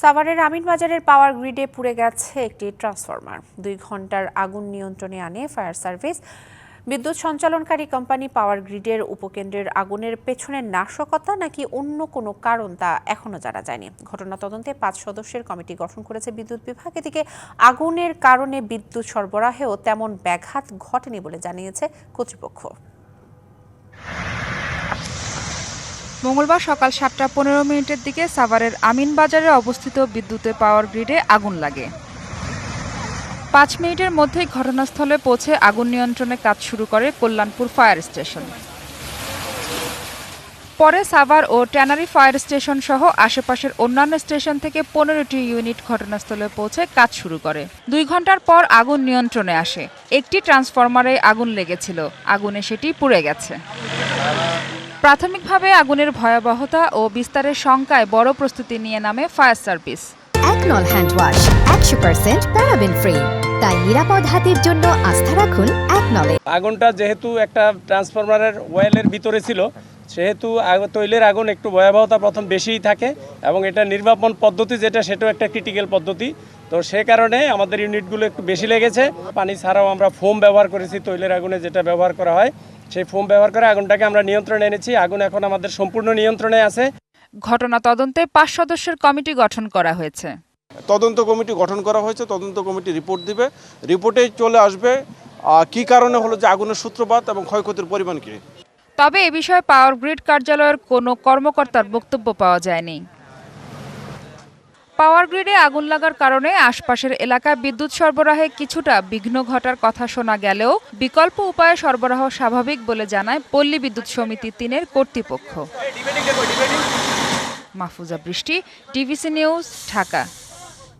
সাভারের আমিনবাজারের পাওয়ার গ্রিডে পুড়ে গেছে একটি ট্রান্সফরমার। দুই ঘণ্টার আগুন নিয়ন্ত্রণে আনে ফায়ার সার্ভিস। বিদ্যুৎ সঞ্চালনকারী কোম্পানি পাওয়ার গ্রিডের উপকেন্দ্রের আগুনের পেছনে নাশকতা নাকি অন্য কোনো কারণ তা এখনও জানা যায়নি। ঘটনা তদন্তে পাঁচ সদস্যের কমিটি গঠন করেছে বিদ্যুৎ বিভাগ। এদিকে আগুনের কারণে বিদ্যুৎ সরবরাহেও তেমন ব্যাঘাত ঘটেনি বলে জানিয়েছে কর্তৃপক্ষ। মঙ্গলবার সকাল সাতটা পনেরো মিনিটের দিকে সাভারের আমিন বাজারে অবস্থিত বিদ্যুতের পাওয়ার গ্রিডে আগুন লাগে। পাঁচ মিনিটের মধ্যেই ঘটনাস্থলে পৌঁছে আগুন নিয়ন্ত্রণে কাজ শুরু করে কল্যাণপুর ফায়ার স্টেশন। পরে সাভার ও ট্যানারি ফায়ার স্টেশন সহ আশেপাশের অন্যান্য স্টেশন থেকে পনেরোটি ইউনিট ঘটনাস্থলে পৌঁছে কাজ শুরু করে। দুই ঘণ্টার পর আগুন নিয়ন্ত্রণে আসে। একটি ট্রান্সফরমারে আগুন লেগেছিল। আগুনে সেটি পুড়ে গেছে। প্রাথমিকভাবে আগুনের ভয়াবহতা ও বিস্তারের শঙ্কায় বড় প্রস্তুতি নিয়ে নামে ফায়ার সার্ভিস। একনল হ্যান্ড ওয়াশ একশো পার্সেন্ট প্যারাবেন ফ্রি। তাই নিরাপদ হাতের জন্য আস্থা রাখুন একনলে আগুনটা যেহেতু একটা ট্রান্সফরমারের ওয়েলের ভিতরে ছিল সেহেতু তৈলের আগুন একটু ভয়াবহতা প্রথম বেশিই থাকে এবং এটা নির্বাপন পদ্ধতি যেটা সেটাও একটা ক্রিটিক্যাল পদ্ধতি। তো সে কারণে আমাদের ইউনিটগুলো একটু বেশি লেগেছে। পানি ছাড়াও আমরা ফোম ব্যবহার করেছি তৈলের আগুনে যেটা ব্যবহার করা হয়। সেই ফোম ব্যবহার করে আগুনটাকে আমরা নিয়ন্ত্রণে এনেছি। আগুন এখন আমাদের সম্পূর্ণ নিয়ন্ত্রণে আছে। ঘটনা তদন্তে পাঁচ সদস্যের কমিটি গঠন করা হয়েছে। তদন্ত কমিটি গঠন করা হয়েছে তদন্ত কমিটি রিপোর্ট দিবে। রিপোর্টে চলে আসবে কি কারণে হলো যে আগুনের সূত্রপাত এবং ক্ষয়ক্ষতির পরিমাণ কী? তবে এ বিষয়ে পাওয়ার গ্রিড কার্যালয়ের কোনো কর্মকর্তার বক্তব্য পাওয়া যায়নি। পাওয়ার গ্রিডে আগুন লাগার কারণে আশপাশের এলাকায় বিদ্যুৎ সরবরাহে কিছুটা বিঘ্ন ঘটার কথা শোনা গেলেও বিকল্প উপায়ে সরবরাহ স্বাভাবিক বলে জানায় পল্লী বিদ্যুৎ সমিতি তিনের কর্তৃপক্ষ। মাহফুজা বৃষ্টি, টিভিসি নিউজ, ঢাকা।